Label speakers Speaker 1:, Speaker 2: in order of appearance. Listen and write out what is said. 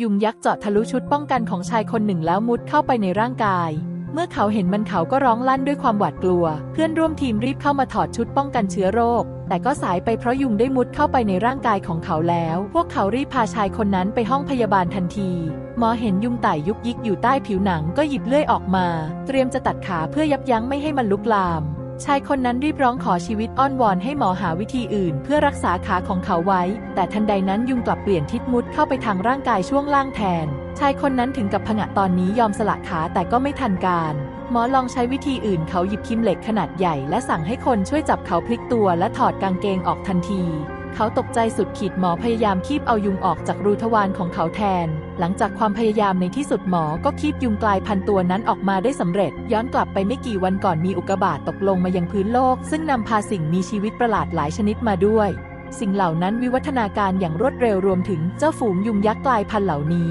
Speaker 1: ยุงยักษ์เจาะทะลุชุดป้องกันของชายคนหนึ่งแล้วมุดเข้าไปในร่างกาย เมื่อเขาเห็นมันเขาก็ร้องลั่นด้วยความหวาดกลัว เพื่อนร่วมทีมรีบเข้ามาถอดชุดป้องกันเชื้อโรค แต่ก็สายไปเพราะยุงได้มุดเข้าไปในร่างกายของเขาแล้ว พวกเขารีบพาชายคนนั้นไปห้องพยาบาลทันที หมอเห็นยุงไต่ยุกยิกอยู่ใต้ผิวหนังก็หยิบเลื่อยออกมา เตรียมจะตัดขาเพื่อยับยั้งไม่ให้มันลุกลาม ชายคนนั้นรีบร้องขอชีวิตอ้อนวอนให้หมอหาวิธีอื่น เพื่อรักษาขาของเขาไว้ แต่ทันใดนั้นยุงกลับเปลี่ยนทิศมุดเข้าไปทางร่างกายช่วงล่างแทน ชายคนนั้นถึงกับผงะตอนนี้ยอมสละขาแต่ก็ไม่ทันการหมอลองใช้วิธีอื่นเขาหยิบคิมเหล็กขนาดใหญ่และสั่งให้คนช่วยจับเขาพลิกตัวและถอดกางเกงออกทันที เขาตกใจสุดขีดหมอพยายามคีบเอายุงออกจากรูทวารของเขาแทน หลังจากความพยายามในที่สุดหมอก็คีบยุงกลายพันธุ์ตัวนั้นออกมาได้สำเร็จ ย้อนกลับไปไม่กี่วันก่อนมีอุกกาบาตตกลงมายังพื้นโลก ซึ่งนำพาสิ่งมีชีวิตประหลาดหลายชนิดมาด้วย สิ่งเหล่านั้นวิวัฒนาการอย่างรวดเร็วรวมถึงเจ้าฝูงยุงยักษ์กลายพันธุ์เหล่านี้